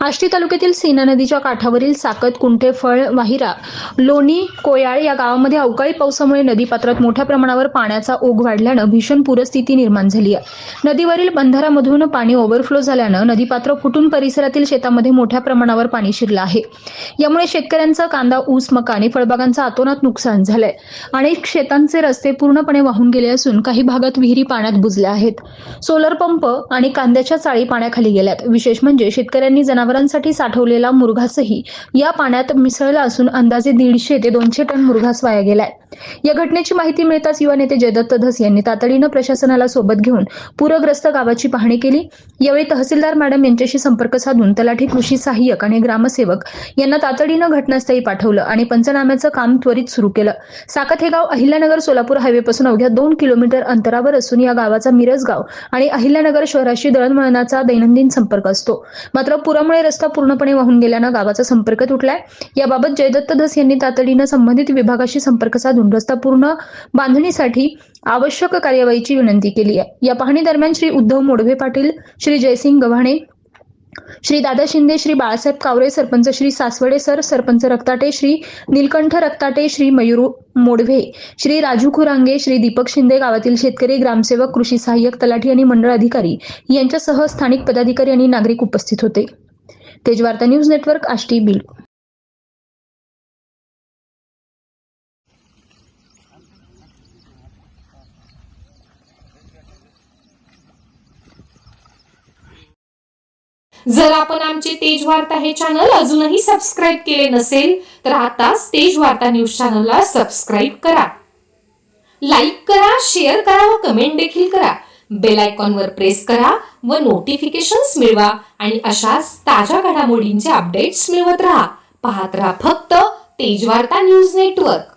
आष्टी तालुक्यातील सीना नदीच्या काठावरील साकत कुंठे फळ वाहिरा लोणी कोयाळ या गावामध्ये अवकाळी पावसामुळे नदीपात्रात मोठ्या प्रमाणावर पाण्याचा ओघ वाढल्यानं भीषण पूरस्थिती निर्माण झाली आहे. नदीवरील बंधाऱ्यामधून पाणी ओव्हरफ्लो झाल्यानं नदीपात्र फुटून परिसरातील शेतामध्ये मोठ्या प्रमाणावर पाणी शिरलं आहे. यामुळे शेतकऱ्यांचा कांदा ऊस मका आणि फळबागांचं आतोनात नुकसान झालंय अनेक शेतांचे रस्ते पूर्णपणे वाहून गेले असून काही भागात विहिरी पाण्यात बुजल्या आहेत. सोलर पंप आणि कांद्याच्या चाळी पाण्याखाली गेल्यात. विशेष म्हणजे शेतकऱ्यांनी जनावरांसाठी साठवलेला मुरघासही या पाण्यात मिसळला असून अंदाजे दीडशे ते दोनशे टन मुरघास वाया गेलाय. या घटनेची माहिती मिळताच युवा नेते जयदत्त धस यांनी तातडीनं प्रशासनाला सोबत घेऊन पूरग्रस्त गावाची पाहणी केली. यावेळी तहसीलदार मॅडम यांच्याशी संपर्क साधून तलाठी कृषी सहाय्यक आणि ग्रामसेवक यांना तातडीनं घटनास्थळी पाठवलं आणि पंचनाम्याचं काम त्वरित सुरू केलं. साकत हे गाव अहिल्यानगर सोलापूर हायवेपासून अवघ्या दोन किलोमीटर अंतरावर असून या गावाचा मिरज गाव आणि अहिल्यानगर शहराशी दळणवळणाचा दैनंदिन संपर्क असतो. मात्र पुरामुळे रस्ता पूर्णपणे वाहून गेल्यानं गावाचा संपर्क तुटलाय. याबाबत जयदत्त धस यांनी तातडीनं संबंधित विभागाशी संपर्क साधून रस्ता पूर्ण बांधणीसाठी आवश्यक कार्यवाहीची विनंती केली आहे. या पाहणी दरम्यान श्री उद्धव मोडवे पाटील श्री जयसिंग गव्हाणे श्री दादा शिंदे श्री बाळासाहेब कावरे सरपंच श्री सासवडे सर सरपंच रक्ताटे श्री नीलकंठ रक्ताटे श्री मयूर मोडवे श्री राजू खुरांगे श्री दीपक शिंदे गावातील शेतकरी ग्रामसेवक कृषी सहाय्यक तलाठी आणि मंडळ अधिकारी यांच्यासह स्थानिक पदाधिकारी आणि नागरिक उपस्थित होते. Tejvarta news network Ashti Beed. जर आपण आमचे तेज वार्ता हे चॅनल अजूनही सबस्क्राईब केले नसेल तर आताच तेज वार्ता न्यूज चॅनलला सबस्क्राईब करा. लाईक करा शेअर करा व कमेंट देखील करा. बेल आयकॉनवर प्रेस करा व नोटिफिकेशन्स मिळवा आणि अशाच ताज्या घडामोडींचे अपडेट्स मिळवत राहा. पाहत राहा फक्त तेजवार्ता न्यूज नेटवर्क